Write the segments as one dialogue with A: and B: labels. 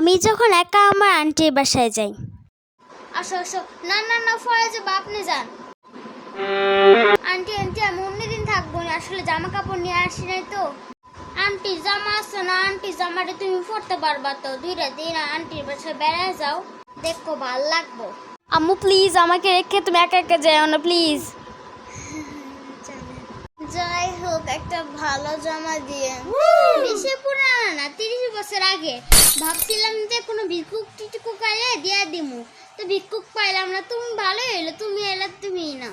A: আমি যখন একা আমার আন্টির বাসায় যাই।
B: আসো আসো। না না না যাব আপনি যান। আন্টি আন্টি আমি অন্যদিন থাকব না। আসলে জামা কাপড় নিয়ে আসি নাই তো। আন্টি জামা আছে না? আন্টি জামাটা তুমি পরতে পারবা তো। দুইটা দিন আন্টির বাসায় বেড়ায় যাও। দেখো ভালো লাগবো।
A: আম্মু প্লিজ আমাকে রেখে তুমি একা একা যাও না প্লিজ
B: যাই হোক একটা ভালো জামা দিয়ে। বেশি পুরানো না তিরিশ বছর আগে। ভাবছিলাম যে কোনো ভিক্ষুক টিটুকু কালে দিয়া দিমু। তো ভিক্ষুক পাইলাম না তুমি ভালো এলো তুমি এলা তুমি না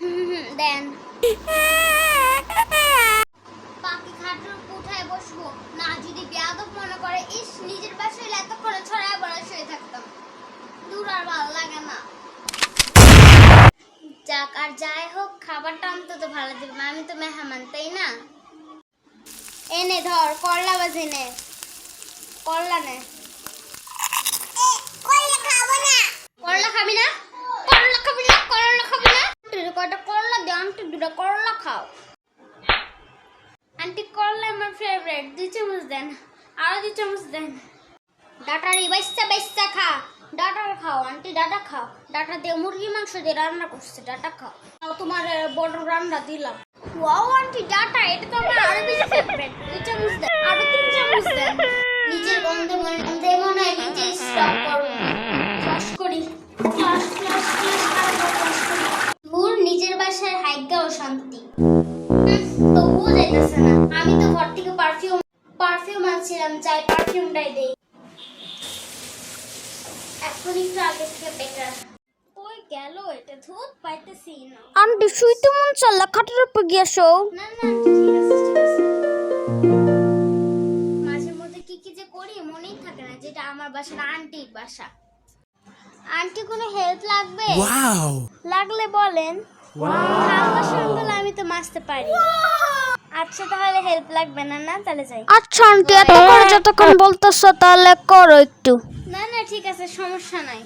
B: হুম, হুম, দেন পাখি খাটের কোঠায় বসবো না যদি বেয়াদব মনে করে ইস নিজের বাসায় হলে এতক্ষণে ছড়ায় বড় শুয়ে থাকতাম দূর আর ভালো লাগে না যাক আর যাই হোক খাবারটা অন্তত ভালো দেবে। আমি তো মেহমান তাই না? এনে ধর করলা বাজি নে। করলা নে। করলা খাবি না। করলা খাবি না? করলা খাবি না কয়টা করলা দে আন্টি দুটো করলা খাও। আন্টি করলা আমার ফেভারিট দুই চামচ দেন। আরও দুই চামচ দেন। ডাটারি বাইসা বাইসা খা। ডাটা খাও আন্টি ডাটা খাও। ডাটা দিয়ে মুরগি মাংস দিয়ে রান্না করছে ডাটা খাও। তোমার বড় রান্না দিলাম। ওয়াও আন্টি ডাটা এটা তো আমার আরও বেশি ফেভারিট দুই চামচ দেন আরও তিন চামচ দেন নিজের গন্ধে মনে গন্ধে মনে নিজে স্টপ করি। ফ্লাশ ফ্লাশ ফ্লাশ তারপর ফ্লাশ করি দূর নিজের বাসায় হাইগাও শান্তি। হুম, তবুও যাইতেছে না। আমি তো ঘর থেকে পারফিউম পারফিউম আনছিলাম চাই পারফিউমটাই দেই। এখন একটু আগে থেকে বেটার কই গেল এটা? ধুত পাইতেছি না।
A: আন্টি শুইতে মন চাল্লা খাটের উপর গিয়ে শো।
B: না না ঠিক আছে মাঝে মধ্যে কি কি যে করি মনেই থাকে না যেটা আমার বাসা না আন্টির বাসা। আন্টি কোনো হেল্প লাগবে?
A: লাগলে বলেন। খাওয়া সঙ্গে আমি তো মাসতে পারি। আচ্ছা তাহলে হেল্প লাগবে না না? তাহলে যাই। আচ্ছা আন্টি এত করে যতক্ষণ বলতেছো তাহলে করো একটু।
B: না না ঠিক আছে সমস্যা নাই।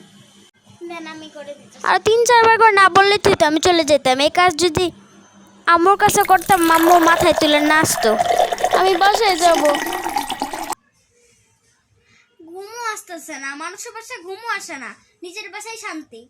B: দেন আমি করে দিচ্ছি।
A: আর তিন চারবার করে না বললে তুই তো আমি চলে যেতাম। এই কাজ যদি আম্মুর কাছে করতাম মাম্মু মাথায় তুলে নাচতো। আমি বাসায় যাব।
B: ঘুমও আসতেছে না মানুষের বাসায় ঘুমও আসে না। নিজের বাসায় শান্তি।